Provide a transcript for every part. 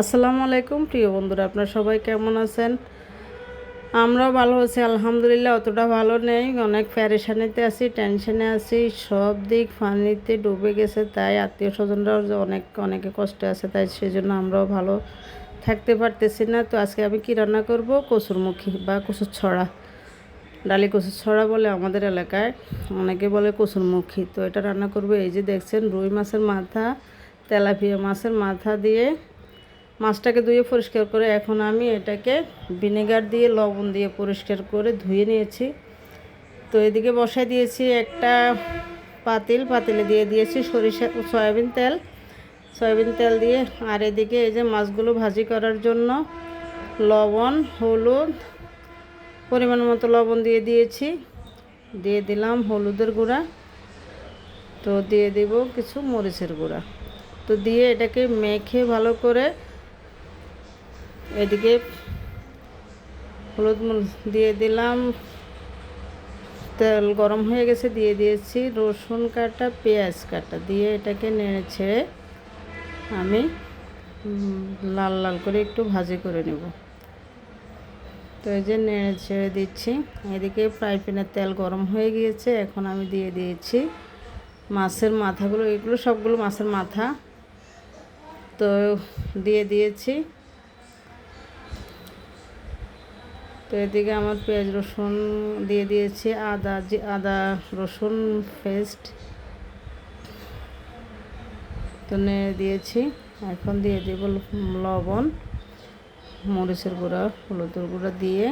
আসসালামু আলাইকুম, প্রিয় বন্ধুরা, আপনারা সবাই কেমন আছেন? আমরাও ভালো আছি, আলহামদুলিল্লাহ, অতটা ভালো নেই। অনেক প্যারেশানিতে আছি, টেনশনে আছি, সব দিক পানিতে ডুবে গেছে, তাই আত্মীয় স্বজনরাও যে অনেক, অনেকে কষ্টে আছে, তাই সেজন্য আমরাও ভালো থাকতে পারতেছি না। তো আজকে আমি কি রান্না করব? কচুরমুখী বা কচুর ছড়া ডালি কচুর ছড়া বলে আমাদের এলাকায়। অনেকে বলে কচুরমুখী, তো এটা রান্না করব। এই যে দেখছেন, রুই মাছের মাথা, তেলাপিয়া মাছের মাথা দিয়ে মাছটাকে ধুয়ে পরিষ্কার করে এখন আমি এটাকে ভিনেগার দিয়ে, লবণ দিয়ে পরিষ্কার করে ধুয়ে নিয়েছি। তো এদিকে বসাই দিয়েছি একটা পাতিল, পাতিলে দিয়ে দিয়েছি সরিষা, সয়াবিন তেল। সয়াবিন তেল দিয়ে আর এদিকে এই যে মাছগুলো ভাজি করার জন্য লবণ, হলুদ, পরিমাণ মতো লবণ দিয়ে দিয়েছি। দিয়ে দিলাম হলুদের গুঁড়া। তো দিয়ে দেব কিছু মরিচের গুঁড়া। তো দিয়ে এটাকে মেখে ভালো করে এদিকে হলুদ দিয়ে দিলাম। তেল গরম হয়ে গেছে, দিয়ে দিয়েছি রসুন কাটা, পেঁয়াজ কাটা। দিয়ে এটাকে নেড়ে ছেড়ে আমি লাল লাল করে একটু ভাজি করে নেব। তো এই যে নেড়ে ছেড়ে দিচ্ছি। এদিকে ফ্রাই প্যানের তেল গরম হয়ে গিয়েছে, এখন আমি দিয়ে দিয়েছি মাছের মাথাগুলো, এগুলো সবগুলো মাছের মাথা। তো দিয়ে দিয়েছি। তো এদিকে আমার পেঁয়াজ রসুন দিয়ে দিয়েছি, আদা যে আদা রসুন পেস্ট তো নেড়ে দিয়েছি। এখন দিয়ে দেব লবণ, মরিচের গুঁড়া, হলুদের গুঁড়া দিয়ে।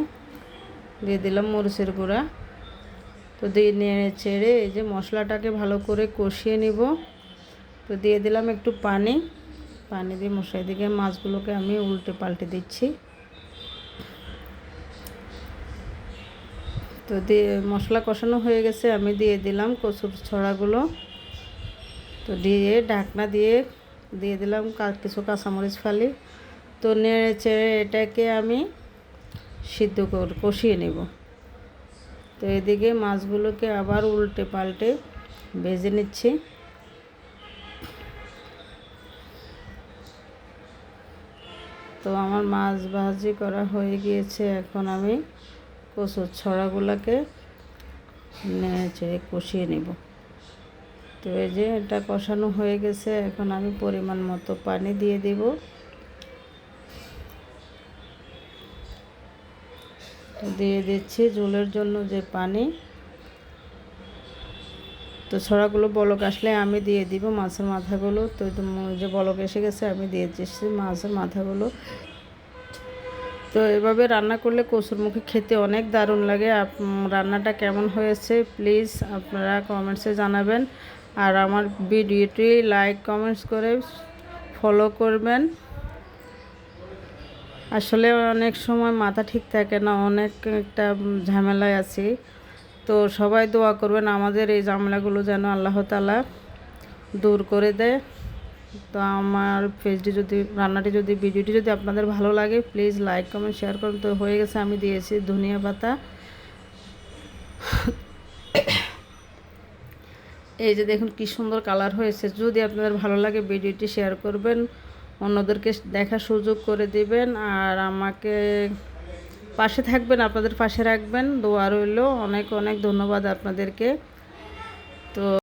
দিয়ে দিলাম মরিচের গুঁড়া। তো দিয়ে নেড়ে চেড়ে এই যে মশলাটাকে ভালো করে কষিয়ে নিব। তো দিয়ে দিলাম একটু পানি। পানি দিয়ে মশলা দিকে মাছগুলোকে আমি উল্টে পাল্টে দিচ্ছি। তো দিয়ে মশলা কষানো হয়ে গেছে, আমি দিয়ে দিলাম কচুর ছড়াগুলো। তো দিয়ে ঢাকনা দিয়ে দিয়ে দিলাম কিছু কাঁচামরিচ ফালি। তো নেড়ে চেড়ে এটাকে আমি সিদ্ধ কর, কষিয়ে নেব। তো এদিকে মাছগুলোকে আবার উল্টে পাল্টে ভেজে নিচ্ছি। তো আমার মাছ ভাজি করা হয়ে গিয়েছে, এখন আমি কচুর ছড়াগুলোকে নেড়ে চেড়ে কষিয়ে নেব। তো এই যে এটা কষানো হয়ে গেছে, এখন আমি পরিমাণ মতো পানি দিয়ে দেব। দিয়ে দিচ্ছি ঝোলের জন্য যে পানি। তো ছড়াগুলো বলক আসলে আমি দিয়ে দিব মাছের মাথাগুলো। তো যে বলক এসে গেছে, আমি দিয়ে দিচ্ছি মাছের মাথাগুলো। তো এভাবে রান্না করলে কচুর মুখে খেতে অনেক দারুণ লাগে। রান্নাটা কেমন হয়েছে প্লিজ আপনারা কমেন্টসে জানাবেন। আর আমার ভিডিওটি লাইক, কমেন্টস করে ফলো করবেন। আসলে অনেক সময় মাথা ঠিক থাকে না, অনেক একটা ঝামেলায় আছি। তো সবাই দোয়া করবেন আমাদের এই ঝামেলাগুলো যেন আল্লাহ তালা দূর করে দেয়। তো আমার পেজটি যদি, রান্নাটি যদি, ভিডিওটি যদি আপনাদের ভালো লাগে প্লিজ লাইক কমেন্ট শেয়ার করুন। তো হয়ে গেছে, আমি দিয়েছি ধনিয়া পাতা। এই যে দেখুন, কি সুন্দর কালার হয়েছে। যদি আপনাদের ভালো লাগে, ভিডিওটি শেয়ার করবেন। অন্যদেরকে দেখার সুযোগ করে দিবেন। আর আমাকে পাশে থাকবেন, আপনাদের পাশে রাখবেন। দোয়া রইল। অনেক অনেক ধন্যবাদ আপনাদেরকে। তো